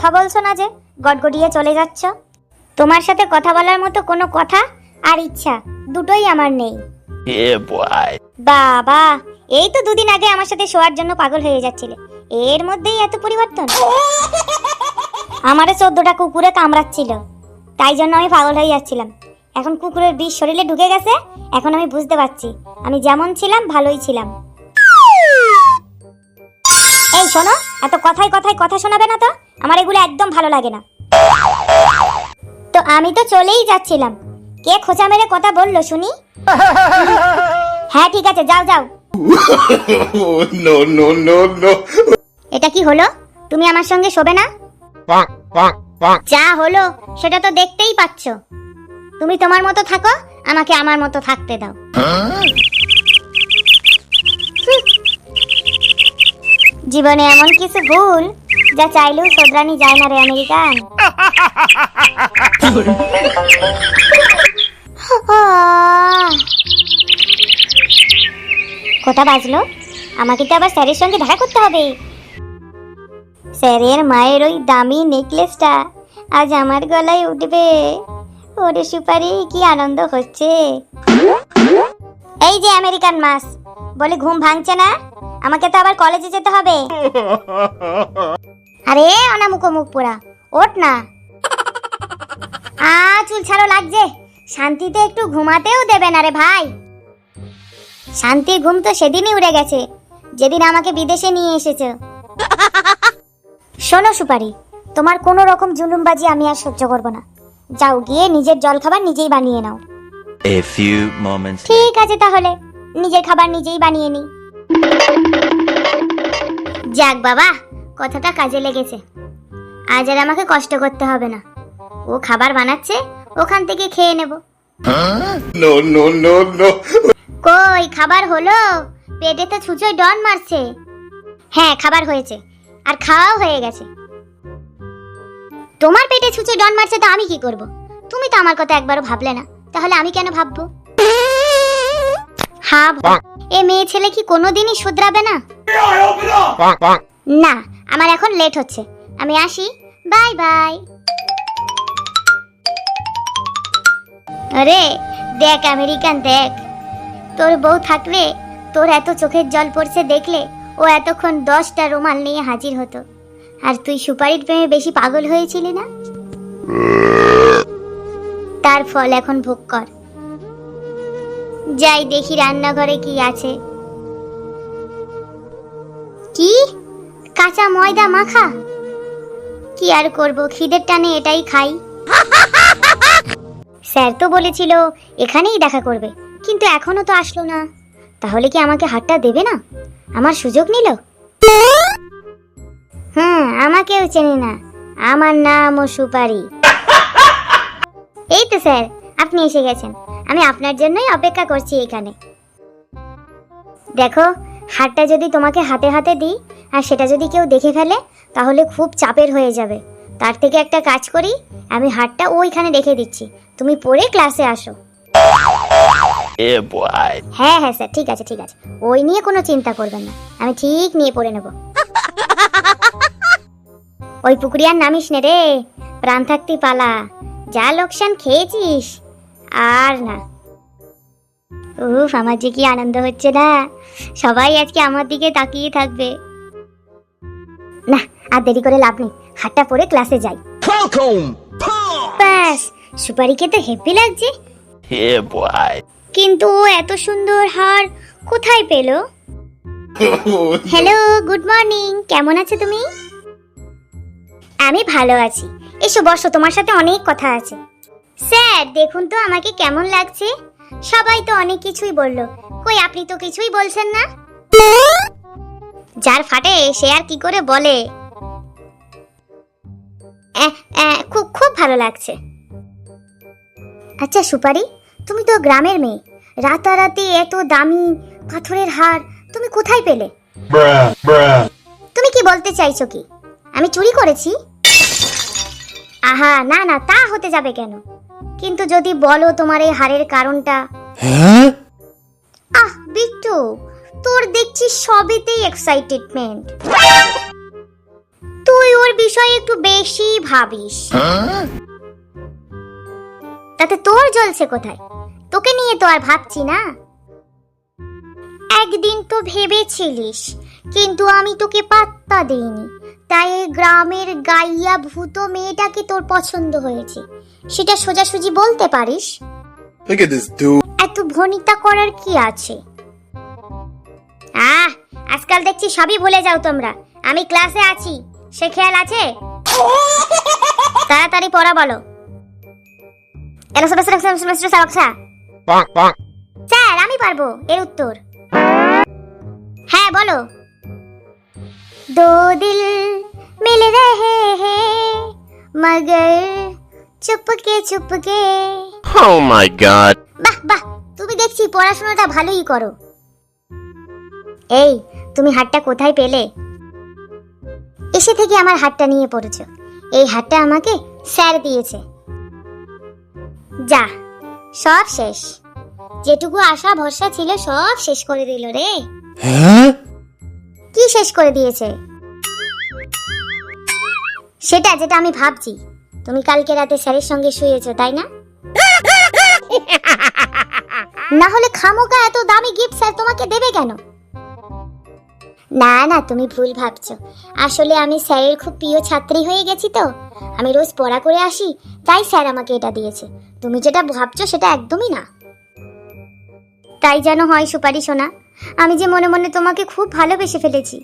কথা বলছো না যে? গটগটিয়ে চলে যাচ্ছ। তোমার সাথে কথা বলার মতো কোনো কথা আর ইচ্ছা দুটোই আমার নেই। বাবা এই তো দুদিন আগে আমার সাথে শোয়ার জন্য পাগল হয়ে যাচ্ছিলে। এর মধ্যেই এত পরিবর্তন। আমারে চোদ্দটা কুকুরে কামড়াচ্ছিল। তাই জন্য আমি পাগল হয়ে যাচ্ছিলাম। এখন কুকুরের বিষ শরীরে ঢুকে গেছে এখন আমি বুঝতে পারছি। আমি যেমন ছিলাম ভালোই ছিলাম। এই শোনো এত কথায় কথায় কথা শোনাবে না তো। আমার এগুলো একদম ভালো লাগে না। তো আমি তো চলেই যাচ্ছিলাম। কে খোঁচা মেরে কথা বলল শুনি? হ্যাঁ ঠিক আছে যাও যাও. এটা কি হলো? তুমি আমার সঙ্গে শোবে না. যা হলো সেটা তো দেখতেই পাচ্ছ। তুমি তোমার মতো থাকো আমাকে আমার মতো থাকতে দাও। জীবনে এমন কিছু ভুল যা চাইলেও শোধরানি যায় না রে আমেরিকান। কটা বাজলো? আমাকে তো আবার স্যারের সঙ্গে দেখা করতে হবে। স্যারের মায়ের ওই দামি নেকলেসটা আজ আমার গলায় উঠবে। ওরে সুপারি, কি আনন্দ হচ্ছে। এই যে আমেরিকান মাস বলে ঘুম ভাঙছে না? আমাকে তো আবার কলেজে যেতে হবে। আরে অনামুখো মুখ পোড়া ওঠ না। আ চুল ছাড়ো লাগছে। শান্তিতে একটু ঘুমাতেও দেবে না রে ভাই। শান্তির ঘুম তো সেদিনই উড়ে গেছে যেদিন আমাকে বিদেশে নিয়ে এসেছে। শোনো সুপারি তোমার কোনো রকম জুলুমবাজি আমি আর সহ্য করব না। যাও গিয়ে নিজের জলখাবার নিজেই বানিয়ে নাও। A few moments ঠিক আছে তাহলে নিজের খাবার নিজেই বানিয়ে নি যাক বাবা কথাটা কাজে লেগেছে। আজ আর আমাকে কষ্ট করতে হবে না। ও খাবার বানাচ্ছে ওখান থেকে খেয়ে নেব. কই খাবার হলো? পেটে তো ছুঁচোয় ডন মারছে। হ্যাঁ খাবার হয়েছে আর খাওয়াও হয়ে গেছে। তোমার পেটে ছুঁচোয় ডন মারছে তো আমি কি করব? তুমি তো আমার কথা একবারও ভাবলে না তাহলে আমি কেন ভাববো? হ্যাঁ এ মেয়ে ছেলে কি কোনোদিনই শুধরাবে না. না আমার এখন লেট হচ্ছে। আমি আসি। বাই বাই আরে, দেখ আমেরিকান, দেখ। তোর বউ থাকলে, তোর এত চোখের জল পড়ছে দেখলে, ও এতক্ষণ দশটা রুমাল নিয়ে হাজির হতো। আর তুই সুপারির প্রেমে বেশি পাগল হয়েছিলি না? তার ফল এখন ভোগ কর। যাই দেখি রান্নাঘরে কি আছে। কি? কাঁচা ময়দা মাখা। কি আর করব, খিদের টানে এটাই খাই। স্যার তো বলেছিল, এখানেই দেখা করবে। কিন্তু এখনও তো আসলো না। তাহলে কি আমাকে হাতটা দেবে না? আমার সুযোগ নিল? হুম, আমাকেও চেনে না। আমার নাম ও সুপারি। এই তো স্যার, আপনি এসে গেছেন। আমি আপনার জন্যই অপেক্ষা করছি এখানে। দেখো হাতটা যদি তোমাকে হাতে হাতে দিই আর সেটা যদি কেউ দেখে ফেলে তাহলে খুব চাপের হয়ে যাবে। তার থেকে একটা কাজ করি আমি হাতটা ওইখানে রেখে দিচ্ছি। তুমি পরে ক্লাসে আসো। হ্যাঁ হ্যাঁ স্যার ঠিক আছে ঠিক আছে। ওই নিয়ে কোনো চিন্তা করবেন না। আমি ঠিক নিয়ে পড়ে নেব। ওই পুকুরিয়ার নামিস নে রে। প্রাণ থাকতি পালা। যা লোকসান খেয়েছিস আর না। উফ আমার যে কি আনন্দ হচ্ছে না। সবাই আজকে আমার দিকে তাকিয়ে থাকবে। না আর দেরি করে লাভ নেই। হাটটা পরে ক্লাসে যাই! ব্যাস সুপারিকে তো হেপি লাগছে। কিন্তু ও এত সুন্দর হার কোথায় পেল? হ্যালো গুড মর্নিং কেমন আছো তুমি? আমি ভালো আছি। এসো বসো তোমার সাথে অনেক কথা আছে। স্যার দেখুন তো আমাকে কেমন লাগছে। সবাই তো অনেক কিছুই বলল। কই, আপনি তো কিছুই বলছেন না? যার ফাটে সে আর কি করে বলে? খুব খুব ভালো লাগছে। আচ্ছা সুপারি, তুমি তো গ্রামের মেয়ে। রাতারাতি এত দামি পাথরের হার তুমি কোথায় পেলে. তুমি কি বলতে চাইছো কি? আমি চুরি করেছি? আহা, না না, তা হতে যাবে কেন? কিন্তু যদি বলো তোমার এই হারের কারণটা। আহ বিট্টু তোর দেখছি সবেতেই এক্সাইটেডমেন্ট তুই ওর বিষয়ে একটু বেশি ভাবিস। তাতে তোর জ্বলছে কোথায়? তোকে নিয়ে তো আর ভাবছি না। একদিন তো ভেবেছিলিস কিন্তু আমি তোকে পাত্তা দেইনি। তাই এই গ্রামের গাইয়া ভূত মেয়েটাকে তোর পছন্দ হয়েছে। সেটা সোজাসুজি বলতে পারিস? Look at this dude. এত ভনিতা করার কি আছে? আহ আজকাল দেখছি সবই ভুলে যাও তোমরা। আমি ক্লাসে আছি। সে খেয়াল আছে? তাড়াতাড়ি পড়া বলো। এরা সব সব সব সব সব সব Bonk, bonk. স্যার আমি পারব এর উত্তর। হ্যাঁ বলো। দো দিল মিল রহে হে মগর Chupke Chupke Oh my god. বাহ বাহ তুমি দেখছি পড়াশোনাটা ভালোই করো। এই তুমি হাটটা কোথায় পেলে? এসে থেকে আমার হাটটা নিয়ে পড়েছো। এই হাটটা আমাকে স্যার দিয়েছে। যা সব শেষ। যেটুকু আশা ভরসা ছিল সব শেষ করে দিল রে। কি শেষ করে দিয়েছে? সেটা যেটা আমি ভাবছি। তুমি কালকে রাতে স্যারের সঙ্গে শুয়েছো, তাই না? না হলে খামোকা এত দামি গিফট স্যার তোমাকে দেবে কেন? না না, তুমি ভুল ভাবছ। আসলে আমি স্যারের খুব প্রিয় ছাত্রী হয়ে গেছি তো। আমি রোজ পড়া করে আসি, তাই স্যার আমাকে এটা দিয়েছে। তুমি যেটা ভাবছ সেটা একদমই না। তাই যেন হয় সুপারি সোনা আমি যে মনে মনে তোমাকে খুব ভালোবেসে ফেলেছি।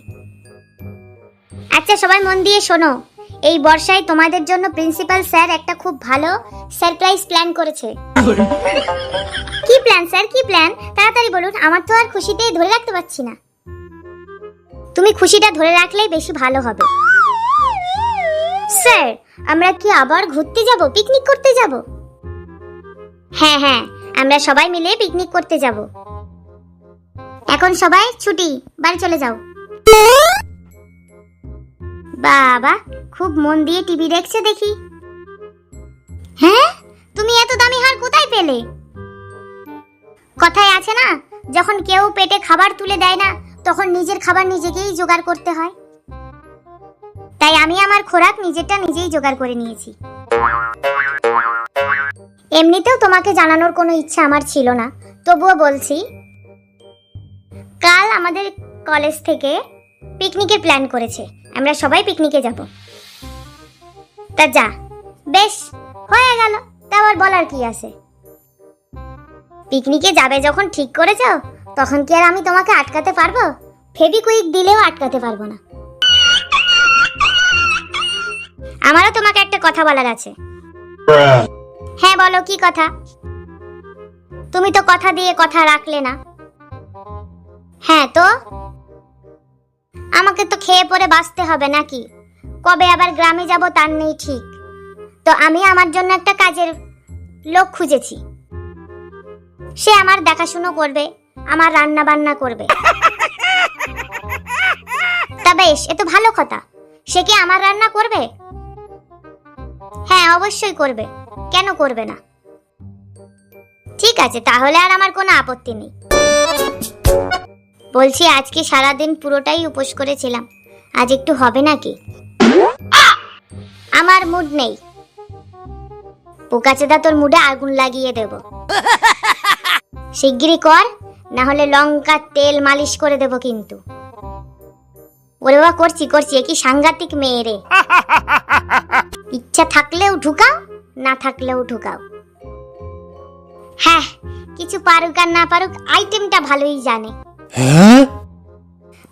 আচ্ছা সবাই মন দিয়ে শোনো। এই বর্ষায় তোমাদের জন্য প্রিন্সিপাল স্যার একটা খুব ভালো সারপ্রাইজ প্ল্যান করেছে। কি প্ল্যান স্যার? কি প্ল্যান? তাড়াতাড়ি বলুন, আমার তো আর খুশিতে ধরে রাখতে পারছি না। তুমি খুশিটা ধরে রাখলেই বেশি ভালো হবে। স্যার, আমরা কি আবার ঘুরতে যাব? পিকনিক করতে যাব? হ্যাঁ হ্যাঁ আমরা সবাই মিলে পিকনিক করতে যাব। এখন সবাই ছুটি, বাড়ি চলে যাও। বাবা খুব মন দিয়ে টিভি দেখছে দেখি। হ্যাঁ? তুমি এত দামি হার কোথায় পেলে? কথায় আছে না, যখন কেউ পেটে খাবার তুলে দেয় না, তখন নিজের খাবার নিজেকেই জোগাড় করতে হয়। তাই আমি আমার খোরাক নিজেরটা নিজেই জোগাড় করে নিয়েছি। এমনিতেও তোমাকে জানানোর কোনো ইচ্ছা আমার ছিল না, তবুও বলছি, কাল আমাদের কলেজ থেকে পিকনিকের প্ল্যান করেছে, আমরা সবাই পিকনিকে যাব। তা যা। বেশ, হয়ে গেল। তা আবার বলার কি আছে? পিকনিকে যাবে যখন ঠিক করেছ, তখন কি আর আমি তোমাকে আটকাতে পারব? ফেবিকুইক দিলেও আটকাতে পারব না। আমারও তোমাকে একটা কথা বলার আছে। হ্যাঁ বলো কি কথা? তুমি তো কথা দিয়ে কথা রাখলে না। হ্যাঁ তো? আমাকে তো খেয়ে পরে বাঁচতে হবে নাকি? কবে আবার গ্রামে যাব তার নেই ঠিক। তো আমি আমার জন্য একটা কাজের লোক খুঁজেছি। সে আমার দেখাশুনো করবে, আমার রান্না বান্না করবে। তা বেশ, এ তো ভালো কথা। সে কি আমার রান্না করবে? হ্যাঁ অবশ্যই করবে। কেন করবে না? ঠিক আছে, তাহলে আর আমার কোনো আপত্তি নেই। বলছি, আজকে সারাদিন পুরোটাই উপোস করেছিলাম। আজ একটু হবে নাকি? আমার মুড নেই। পোকাচেদা তোর মুডে আগুন লাগিয়ে দেব। শিগগিরই কর না হলে লঙ্কার তেল মালিশ করে দেব কিন্তু। ওরে বাবা করছি করছি কি সাংঘাতিক মেয়ে রে। ইচ্ছা থাকলেও ঢুকাও না থাকলেও ঢুকাও। হ্যাঁ কিছু পারুক আর না পারুক আইটেমটা ভালোই জানে।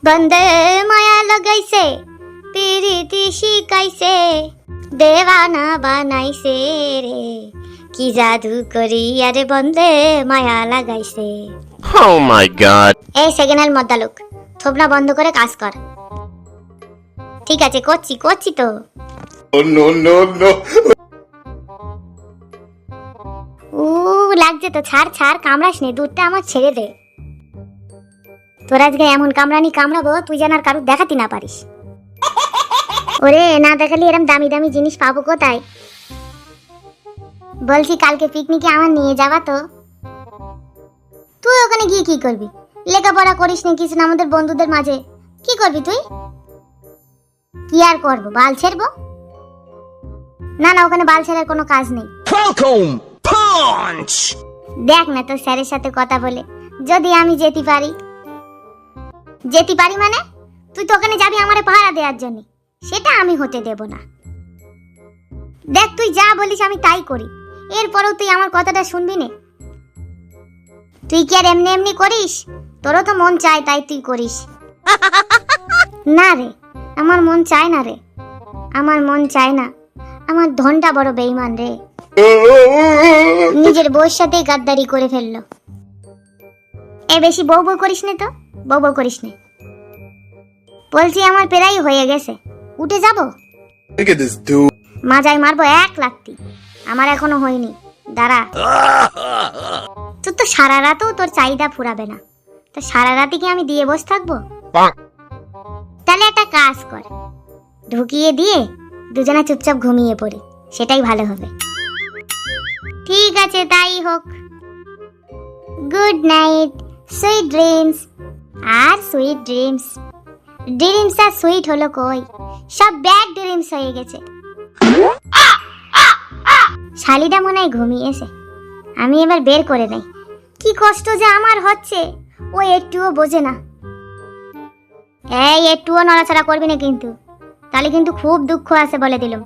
বন্দে মায়া লাগাইছে পিরিতি শিকাইছে দেওয়ানা বানাইছে রে কি জাদু করি আরে বন্দে মায়া লাগাইছে Oh my god. এই সেকেন্ড হ্যান্ড মদ্দালুক থোবনা বন্ধ করে কাজ কর। ঠিক আছে করছি করছি তো। Oh no no no. উ লাগছে তো ছাড় ছাড় কামড়াস নে দুধটা আমার ছেড়ে দে। তোর আজকে এমন কামড়ানি কামড়াবো তুই যেন আর কারুর দেখাতে না পারিস। ওরে না দেখালে এরম দামি দামি জিনিস পাবো কোথায়? বলছি কালকে পিকনিকে আমার নিয়ে যাবা তো। তুই ওখানে গিয়ে কি করবি? লেখাপড়া করিস না কিছু না আমাদের বন্ধুদের মাঝে। কি করবি তুই? কি আর করব বাল ছেড়বো? না না ওখানে বাল ছেড়ার কোনো কাজ নেই। দেখ না তোর স্যারের সাথে কথা বলে যদি আমি যেতে পারি। যেতে পারি মানে? তুই তো ওখানে যাবি আমারে পাহারা দেওয়ার জন্য। সেটা আমি হতে দেব না। দেখ তুই যা বলিস আমি তাই করি। এরপরেও তুই আমার কথাটা শুনবি না। তুই কি আর এমনি এমনি করিস? তোরও তো মন চায় তাই তুই করিস। না রে, আমার মন চায় না রে। আমার মন চায় না। আমার ধনটা বড় বেইমান রে। নিজের বউর সাথে গাদ্দারি করে ফেলল। এ বেশি বউ বউ করিস নে তো? বউ বউ করিস নে বলছি আমার প্রায় হয়ে গেছে। উঠে যাব? Look at this dude. মাজায় মারবো এক লাখটি আমার এখনও হয়নি। দাঁড়া। তোর তো সারা রাতেও তোর চাহিদা ফুরাবে না। তো সারা রাতে কি আমি দিয়ে বসে থাকব? তাহলে একটা কাজ কর। ঢুকিয়ে দিয়ে দুজনে চুপচাপ ঘুমিয়ে পড়ি। সেটাই ভালো হবে। ঠিক আছে তাই হোক। গুড নাইট সুইট ড্রিমস আর সুইট ড্রিমস ড্রিমস আর সুইট হলো কই? সব ব্যাড ড্রিমস হয়ে গেছে। শালিদা মনে হয় ঘুমিয়েছে। আমি এবার বের করে নেই। কি কষ্ট যে আমার হচ্ছে। ও একটুও বোঝে না। এই, একটুও নড়াচড়া করবি না কিন্তু। তাহলে কিন্তু খুব দুঃখ আছে বলে দিলাম।